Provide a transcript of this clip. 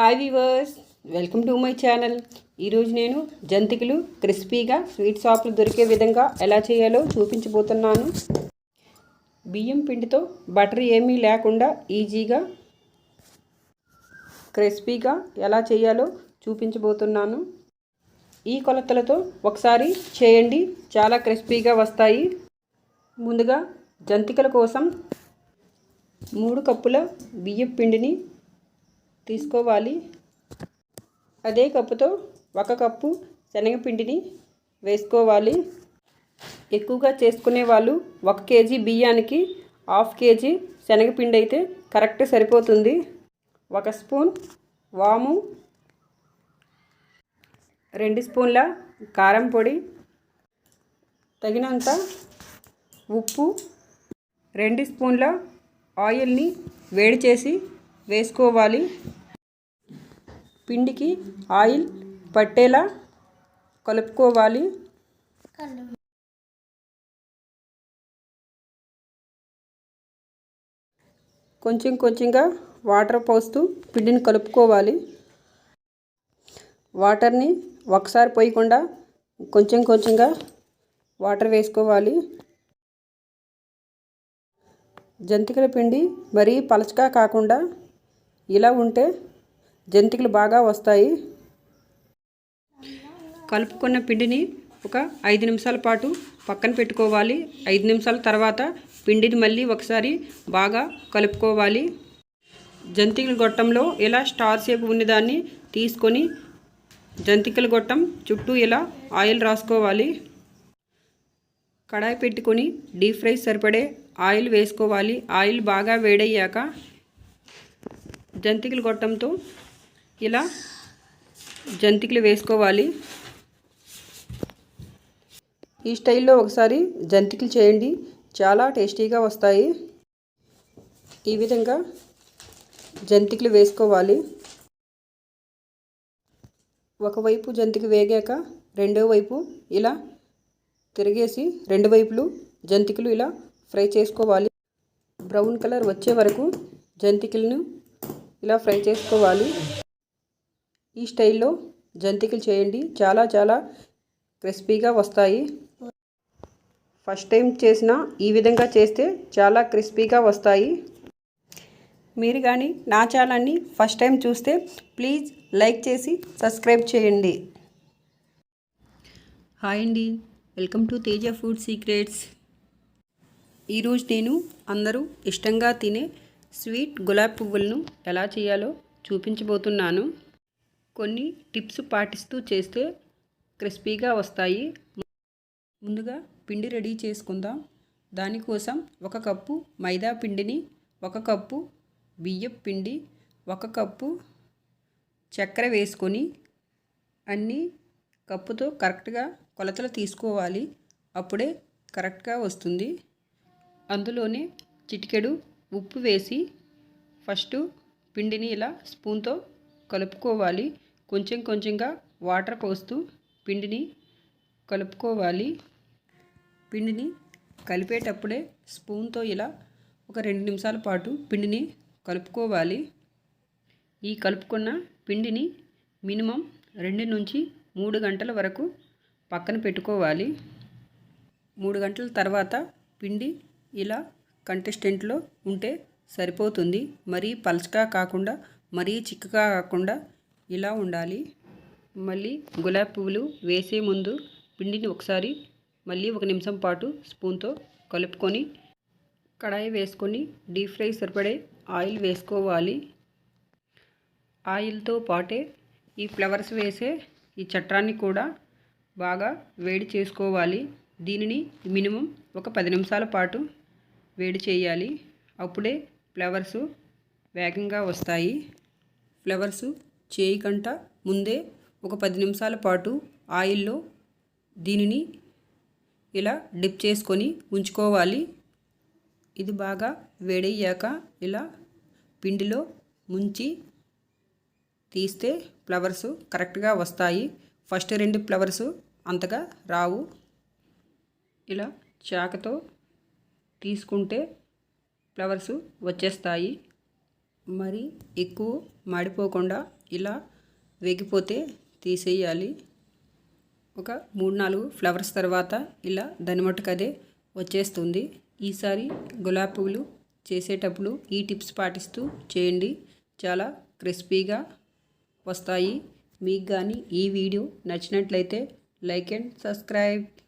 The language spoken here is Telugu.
Hi weavers welcome to my channel ఈరోజు నేను జంతికలు క్రిస్పీగా స్వీట్ షాప్లు దొరికే విధంగా ఎలా చేయాలో చూపించబోతున్నాను. బియ్యం పిండితో బటర్ ఏమీ లేకుండా ఈజీగా క్రిస్పీగా ఎలా చేయాలో చూపించబోతున్నాను. ఈ కొలతలతో ఒకసారి చేయండి. చాలా క్రిస్పీగా వస్తాయి. ముందుగా జంతికల కోసం మూడు కప్పుల బియ్యం పిండిని తీసుకోవాలి. అదే కప్పుతో ఒక కప్పు శనగపిండిని వేసుకోవాలి. ఎక్కువగా చేసుకునే వాళ్ళు ఒక కేజీ బియ్యానికి హాఫ్ కేజీ శనగపిండి అయితే కరెక్ట్ సరిపోతుంది. ఒక స్పూన్ వాము రెండు స్పూన్ల కారం పొడి తగినంత ఉప్పు రెండు స్పూన్ల ఆయిల్ని వేడి చేసి వేసుకోవాలి. పిండికి ఆయిల్ పట్టేలా కలుపుకోవాలి. కొంచెం కొంచెంగా వాటర్ పోస్తూ పిండిని కలుపుకోవాలి. వాటర్ని ఒకసారి పోయకుండా కొంచెం కొంచెంగా వాటర్ వేసుకోవాలి. జంతికల పిండి మరీ పలచగా కాకుండా ఇలా ఉంటే జంతికలు బాగా వస్తాయి. కలుపుకున్న పిండిని ఒక ఐదు నిమిషాల పాటు పక్కన పెట్టుకోవాలి. ఐదు నిమిషాల తర్వాత పిండిని మళ్ళీ ఒకసారి బాగా కలుపుకోవాలి. జంతికల గొట్టంలో ఇలా స్టార్ షేప్ ఉన్నదాన్ని తీసుకొని జంతికల గొట్టం చుట్టూ ఇలా ఆయిల్ రాసుకోవాలి. కడాయి పెట్టుకొని డీప్ ఫ్రై సరిపడే ఆయిల్ వేసుకోవాలి. ఆయిల్ బాగా వేడయ్యాక జంతికలు గొట్టంతో ఇలా జంతికలు వేసుకోవాలి. ఈ స్టైల్లో ఒకసారి జంతికలు చేయండి. చాలా టేస్టీగా వస్తాయి. ఈ విధంగా జంతికలు వేసుకోవాలి. ఒకవైపు జంతిక వేగాక రెండో వైపు ఇలా తిరిగేసి రెండు వైపులు జంతికలు ఇలా ఫ్రై చేసుకోవాలి. బ్రౌన్ కలర్ వచ్చే వరకు జంతికలను ఇలా ఫ్రై చేసుకోవాలి. ఈ స్టైల్లో జంతికలు చేయండి. చాలా చాలా క్రిస్పీగా వస్తాయి. ఫస్ట్ టైం చేసిన ఈ విధంగా చేస్తే చాలా క్రిస్పీగా వస్తాయి. మీరు కానీ నా ఛానల్ని ఫస్ట్ టైం చూస్తే ప్లీజ్ లైక్ చేసి సబ్స్క్రైబ్ చేయండి. హాయ్ అండి. Welcome to Teja food secrets. ఈరోజు నేను అందరూ ఇష్టంగా తినే స్వీట్ గులాబ్ పువ్వులను ఎలా చేయాలో చూపించబోతున్నాను. కొన్ని టిప్స్ పాటిస్తూ చేస్తే క్రిస్పీగా వస్తాయి. ముందుగా పిండి రెడీ చేసుకుందాం. దానికోసం ఒక కప్పు మైదా పిండిని ఒక కప్పు బియ్యం పిండి ఒక కప్పు చక్కెర వేసుకొని అన్నీ కప్పుతో కరెక్ట్గా కొలతలు తీసుకోవాలి. అప్పుడే కరెక్ట్గా వస్తుంది. అందులోనే చిటికెడు ఉప్పు వేసి ఫస్ట్ పిండిని ఇలా స్పూన్తో కలుపుకోవాలి. కొంచెం కొంచెంగా వాటర్ పోస్తూ పిండిని కలుపుకోవాలి. పిండిని కలిపేటప్పుడే స్పూన్తో ఇలా ఒక రెండు నిమిషాల పాటు పిండిని కలుపుకోవాలి. ఈ కలుపుకున్న పిండిని మినిమం రెండు నుంచి మూడు గంటల వరకు పక్కన పెట్టుకోవాలి. మూడు గంటల తర్వాత పిండి ఇలా కంటెస్టెంట్లో ఉంటే సరిపోతుంది. మరీ పలచగా కాకుండా మరీ చిక్కగా కాకుండా ఇలా ఉండాలి. మళ్ళీ గులాబీ పువ్వులు వేసే ముందు పిండిని ఒకసారి మళ్ళీ ఒక నిమిషం పాటు స్పూన్తో కలుపుకొని కడాయి వేసుకొని డీప్ ఫ్రై సరిపడే ఆయిల్ వేసుకోవాలి. ఆయిల్తో పాటే ఈ ఫ్లవర్స్ వేసే ఈ చట్రాన్ని కూడా బాగా వేడి చేసుకోవాలి. దీనిని మినిమం ఒక పది నిమిషాల పాటు వేడి చేయాలి. అప్పుడే ఫ్లవర్స్ వేగంగా వస్తాయి. ఫ్లవర్స్ చేయకంట ముందే ఒక పది నిమిషాల పాటు ఆయిల్లో దీనిని ఇలా డిప్ చేసుకొని ఉంచుకోవాలి. ఇది బాగా వేడయ్యాక ఇలా పిండిలో ముంచి తీస్తే ఫ్లవర్స్ కరెక్ట్గా వస్తాయి. ఫస్ట్ రెండు ఫ్లవర్స్ అంతగా రావు. ఇలా చాకతో తీసుకుంటే ఫ్లవర్స్ వచ్చేస్తాయి. మరి ఎక్కువ మాడిపోకుండా ఇలా వేగిపోతే తీసేయాలి. ఒక మూడు నాలుగు ఫ్లవర్స్ తర్వాత ఇలా దాని అదే వచ్చేస్తుంది. ఈసారి గులాబీ పువ్వులు చేసేటప్పుడు ఈ టిప్స్ పాటిస్తూ చేయండి. చాలా క్రిస్పీగా వస్తాయి. మీకు కానీ ఈ వీడియో నచ్చినట్లయితే లైక్ అండ్ సబ్స్క్రైబ్.